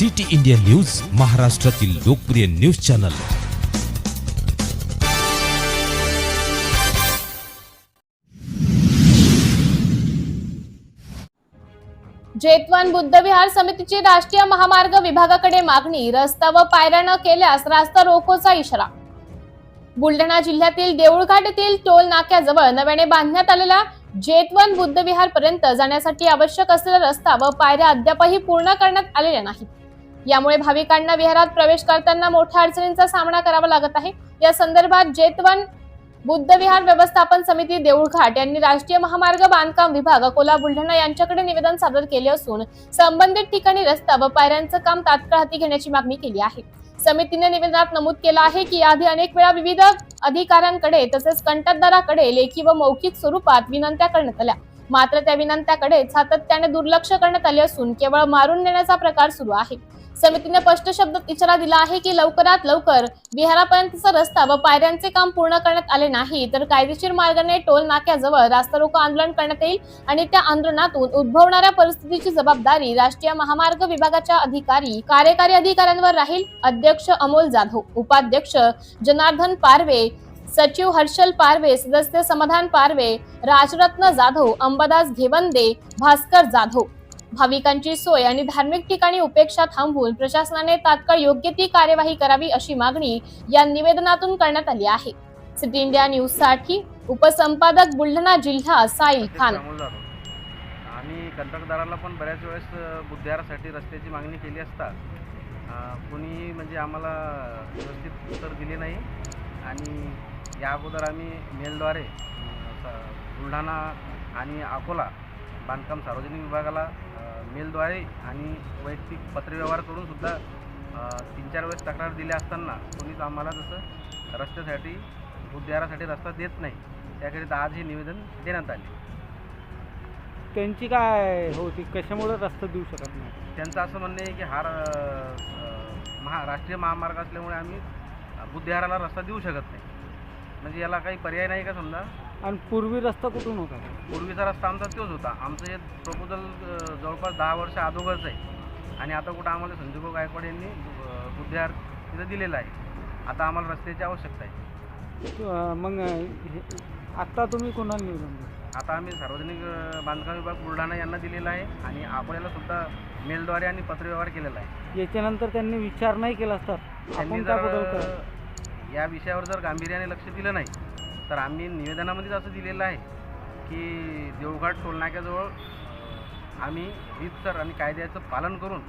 City India news महाराष्ट्रातील लोकप्रिय news channel. Jetavana बुद्धविहार समितीची राष्ट्रीय महामार्ग विभागाकडे मागणी रस्ता व पायऱ्या न केल्यास रास्ता रोखोचा इशारा. बुलढाणा जिल्ह्यातील देऊळघाट येथील टोल नाक्याजवळ नव्याने बांधण्यात आलेला जेतवन बुद्धविहार पर्यंत जाण्यासाठी आवश्यक असलेला रस्ता व पायऱ्या अद्यापही पूर्ण करण्यात आलेल्या नाहीत. यामुळे भाविकांना विहारात प्रवेश करताना मोठ्या अडचणींचा सामना करावा लागत आहे. या संदर्भात जेतवन बुद्धविहार व्यवस्थापन समिती देऊळघाट यांनी राष्ट्रीय महामार्ग बांधकाम विभाग अकोला बुलढाणा यांच्याकडे निवेदन सादर केले असून संबंधित ठिकाणी रस्ता व पायऱ्यांचं काम तात्काळ हाती घेण्याची मागणी केली आहे. समितीने निवेदनात नमूद केलं आहे की याआधी अनेक वेळा विविध अधिकाऱ्यांकडे तसेच कंटकदाराकडे लेखी व मौखिक स्वरूपात विनंत्या करण्यात आल्या. मात्र त्या विनंत्याकडे सातत्याने दुर्लक्ष करण्यात आले असून केवळ मारून नेण्याचा प्रकार सुरू आहे. समितीने स्पष्ट शब्दात इशारा दिला आहे की लवकरात लवकर विहारापर्यंतचा रस्ता व पायऱ्यांचे काम पूर्ण करण्यात आले नाही तर कायदेशीर मार्गाने टोल नाक्याजवळ रास्ता रोको आंदोलन करण्यात येईल आणि त्या आंदोलनातून उद्भवणाऱ्या परिस्थितीची जबाबदारी राष्ट्रीय महामार्ग विभागाच्या अधिकारी कार्यकारी अधिकाऱ्यांवर राहील. अध्यक्ष अमोल जाधव उपाध्यक्ष जनार्दन पारवे सचिव हर्षल पारवे सदस्य समाधान पारवे राजरत्न जाधव अंबादास घेवंदे भास्कर जाधव भाविकांची सोय आणि धार्मिक ठिकाणी उपेक्षा थांबवून प्रशासनाने तात्काळ योग्य ती कार्यवाही करावी अशी मागणी या निवेदनातून करण्यात आली आहे. सिटी इंडिया न्यूजसाठी उपसंपादक बुलढाणा जिल्हा साईल खान. आम्ही कंत्राटदाराला पण बऱ्याच वेळेस अ, बुद्धविहारासाठी रस्त्याची मागणी केली असता कोणी म्हणजे आम्हाला व्यवस्थित उत्तर दिले नाही. आणि या अगोदर आम्ही मेलद्वारे बुलढाणा आणि अकोला बांधकाम सार्वजनिक विभागाला मेलद्वारे आणि वैयक्तिक पत्रव्यवहार करून सुद्धा तीन चार वेळेस तक्रार दिल्या असताना कोणीच आम्हाला जसं रस्त्यासाठी बुद्धविहारासाठी रस्ता देत नाही. त्याकरिता आज हे निवेदन देण्यात आले. त्यांची काय होती कशामुळे रस्ता देऊ शकत नाही? त्यांचं असं म्हणणं आहे की हा महा राष्ट्रीय महामार्ग असल्यामुळे आम्ही बुद्धविहाराला रस्ता देऊ शकत नाही. म्हणजे याला काही पर्याय नाही का समजा? आणि पूर्वी रस्ता कुठून होता? पूर्वीचा रस्ता आमचा तोच होता. आमचं हे प्रपोजल जवळपास दहा वर्ष अगोदरच आहे. आणि आता कुठं आम्हाला संजूभाऊ गायकवाड यांनी तिथं दिलेलं आहे. आता आम्हाला रस्त्याची आवश्यकता आहे. मग आत्ता तुम्ही कोणाला निवेदन दिलं? आता आम्ही सार्वजनिक बांधकाम विभाग बुलढाणा यांना दिलेला आहे. आणि अकोल्याला सुद्धा मेलद्वारे आणि पत्रव्यवहार केलेला आहे. याच्यानंतर त्यांनी विचार नाही केला तर त्यांनी जर या विषयावर जर गांभीर्याने लक्ष दिलं नाही तर आम्ही निवेदनामध्येच असं दिलेलं आहे की देवघाट टोलनाक्याजवळ अं, आम्ही रीतसर आणि कायद्याचं पालन करून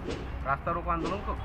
रास्ता रोको आंदोलन करू.